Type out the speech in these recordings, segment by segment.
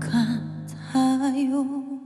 かったよ。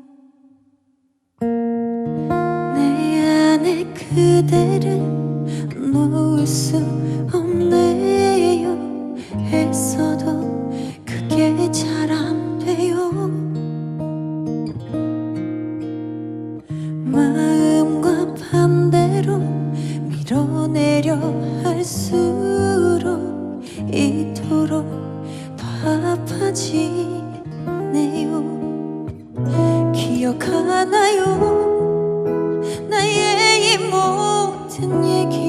난 얘기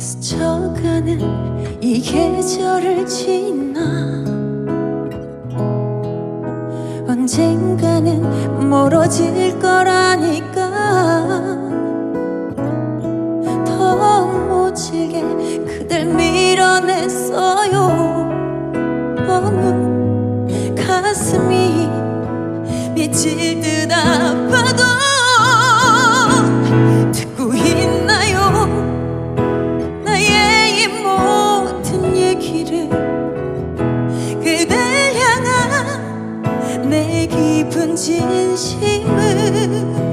스쳐가는 이 계절을 지나 언젠가는 멀어질 거라니까. 더 못질게 그댈 밀어냈어요. 어느 가슴이 미칠 듯 아파. 真心。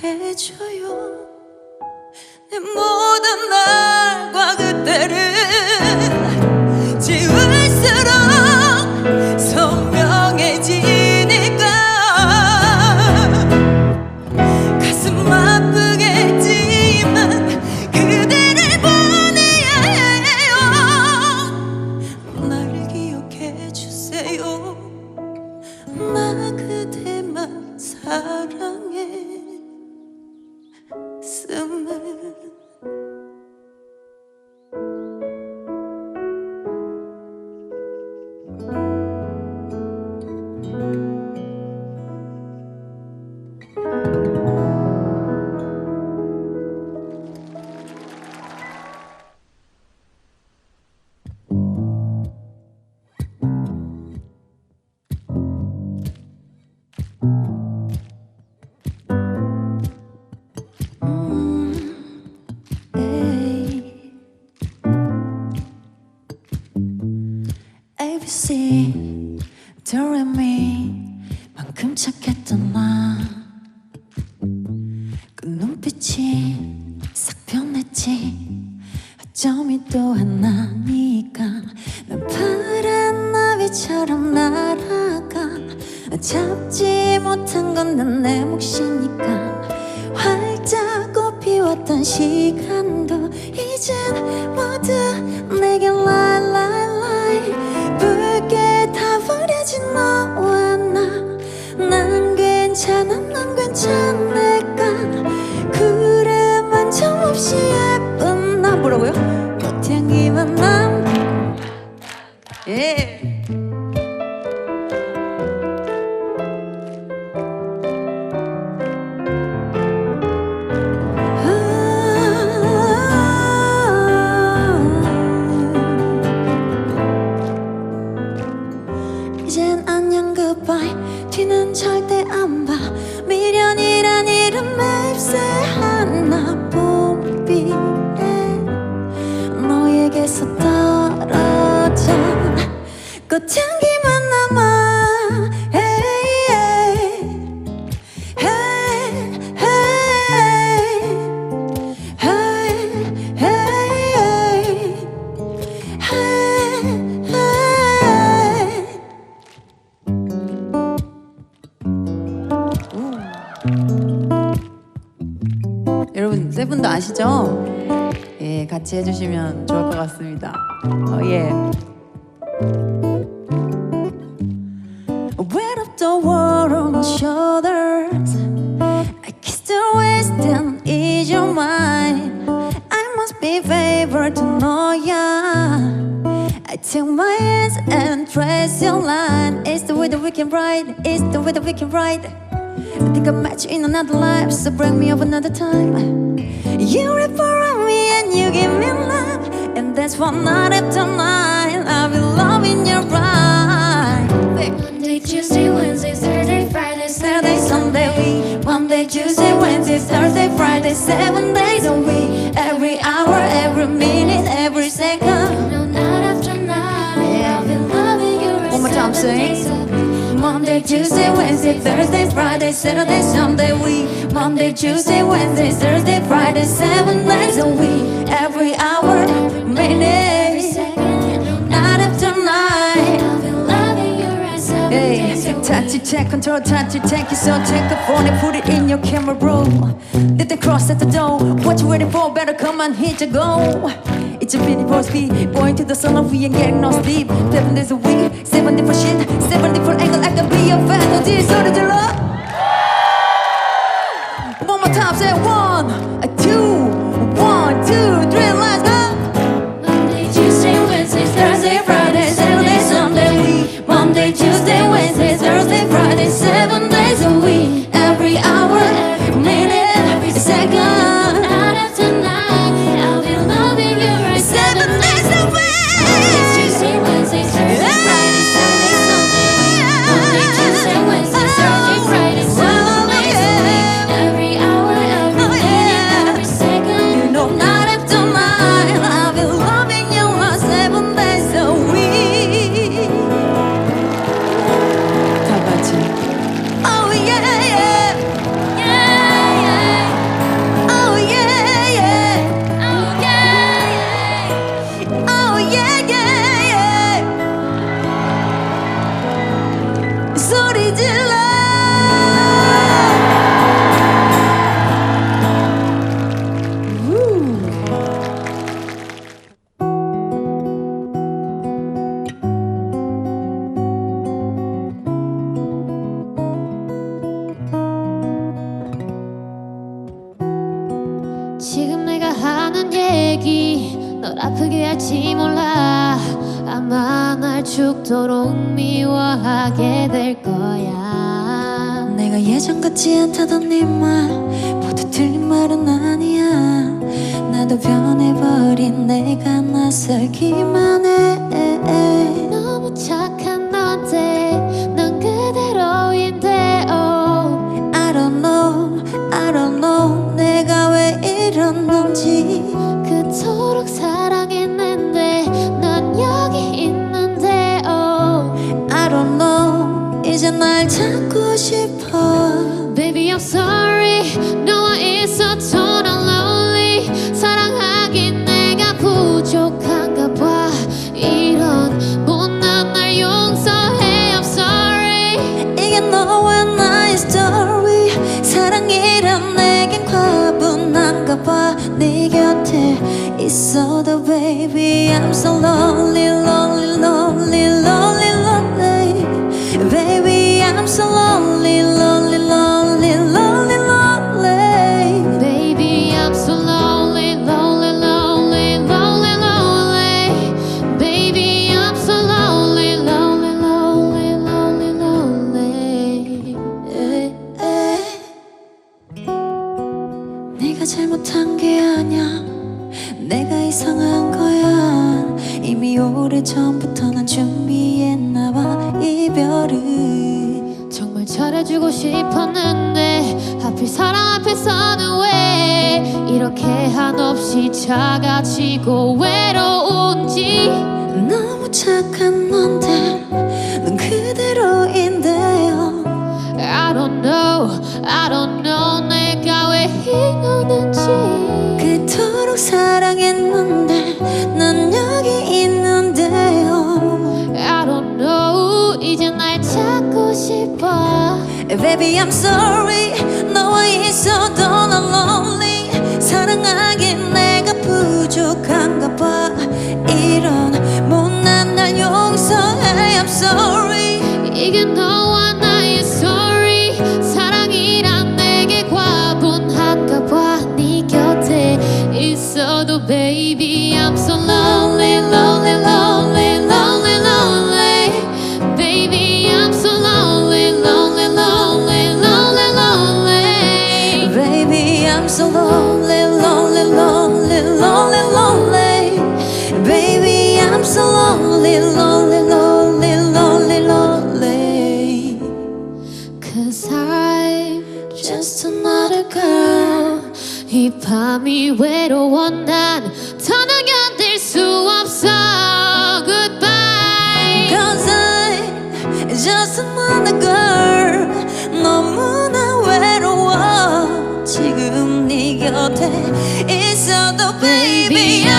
기억해줘요. 내 모든 날과 그때를 착했던 나그 눈빛이 아시죠? 예, 같이 해주시면 좋을 것 같습니다. 어, 예. Weight of the world on my shoulders. I kiss the waist and ease your mind. I must be favored to know ya. I take my hands and trace your line. It's the way that we can ride. It's the way that we can ride. I think I met you in another life, so bring me up another time. You refer me and you give me love, and that's why night after night I'll be loving your ride. Monday, Tuesday, Wednesday, Thursday, Friday, Saturday, Sunday, week. Monday, Tuesday, Wednesday, Thursday, Friday, seven days a week. Every hour, every minute, every second. No, night after night. I've been loving you. right One more time, seven sing. Monday, Tuesday, Wednesday, Thursday, Friday, Saturday, Sunday, week. Monday, Tuesday, Wednesday, Thursday, Friday, seven days a week. Every hour, minute, night after night. Hey, touch it, take control, touch to take it, so take the phone and put it in your camera roll. Let the cross at the door. What you waiting for? Better come on, hit your go. It's a really for speed. Going to the sun of we ain't getting no sleep. Seven days a week, seven different shit, seven different angle. I can be a fan of this. So did you love? One more time, say one. 내가 하는 얘기. 널 아프게 할지 몰라. 아마 날 죽도록 미워하게 될 거야. 내가 예전 같지 않다던 네말 모두 틀린 말은 아니야. 나도 변해버린 내가 낯설기만 해. 너무 착한 너인데 난 그대로인데 이러는지? 그토록 사랑했는데 난 여기 있는데 oh. I don't know. 이제 날 찾고 싶어. Baby I'm sorry. 너와 있어도 과분한가 봐네 곁에 있어도 baby I'm so lonely lonely lonely lonely lonely Baby I'm sorry. 너와 있어 don't lonely. 사랑하긴 내가 부족한가 봐. 이런 못난 날 용서해. I'm sorry. 이게 너와 나의 story. 사랑이란 내게 과분한가 봐네 곁에 있어도 baby It's all the baby. baby.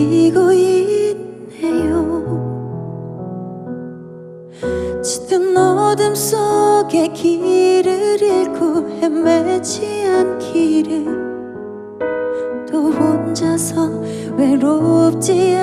느끼고 있네요. 짙은 어둠 속에 길을 잃고 헤매지 않기를 또 혼자서 외롭지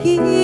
一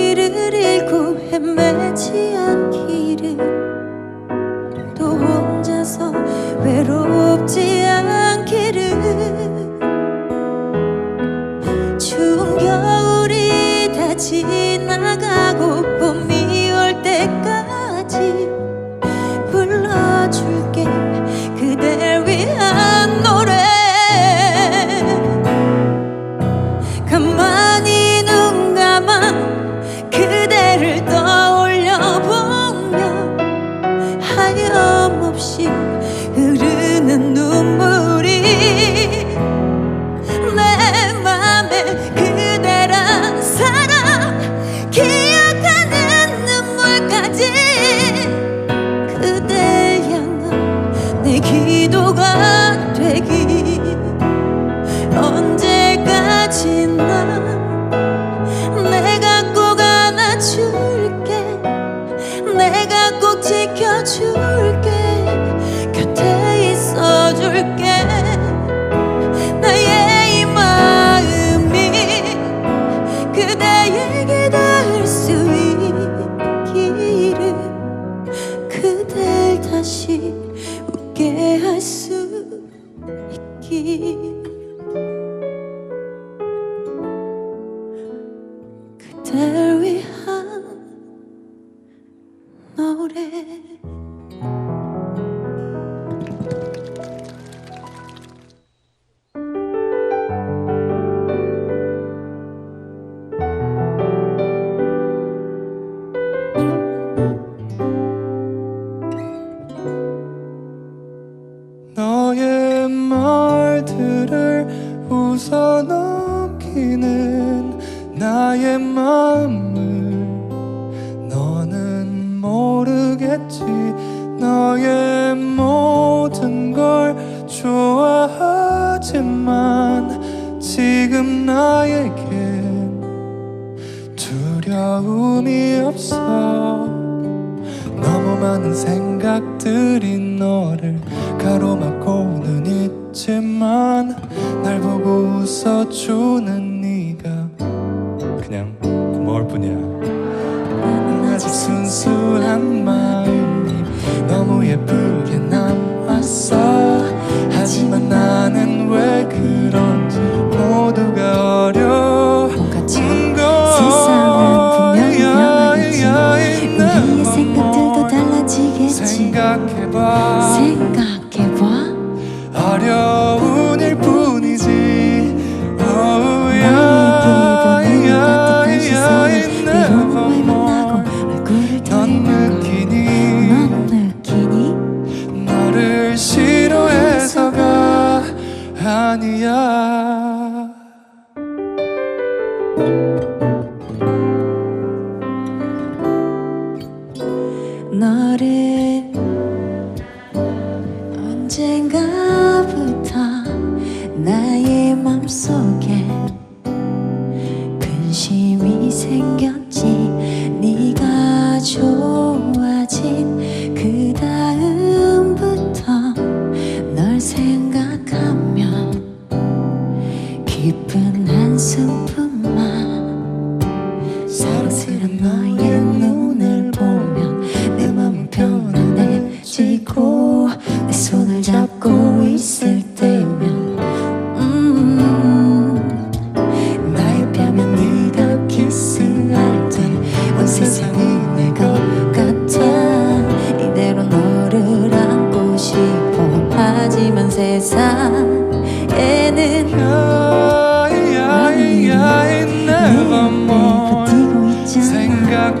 너를 가로막고는 있지만 날 보고 웃어주는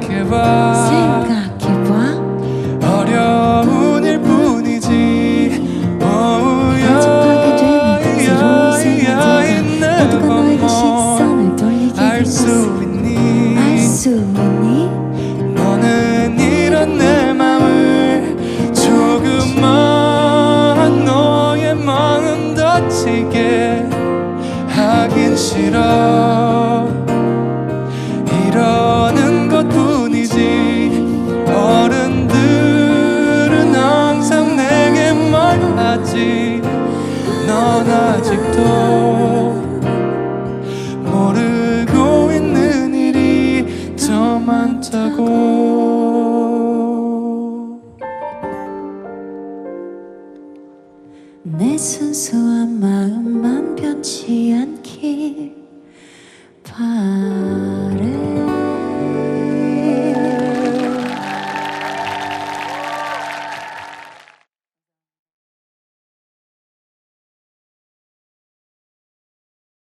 give up. magic.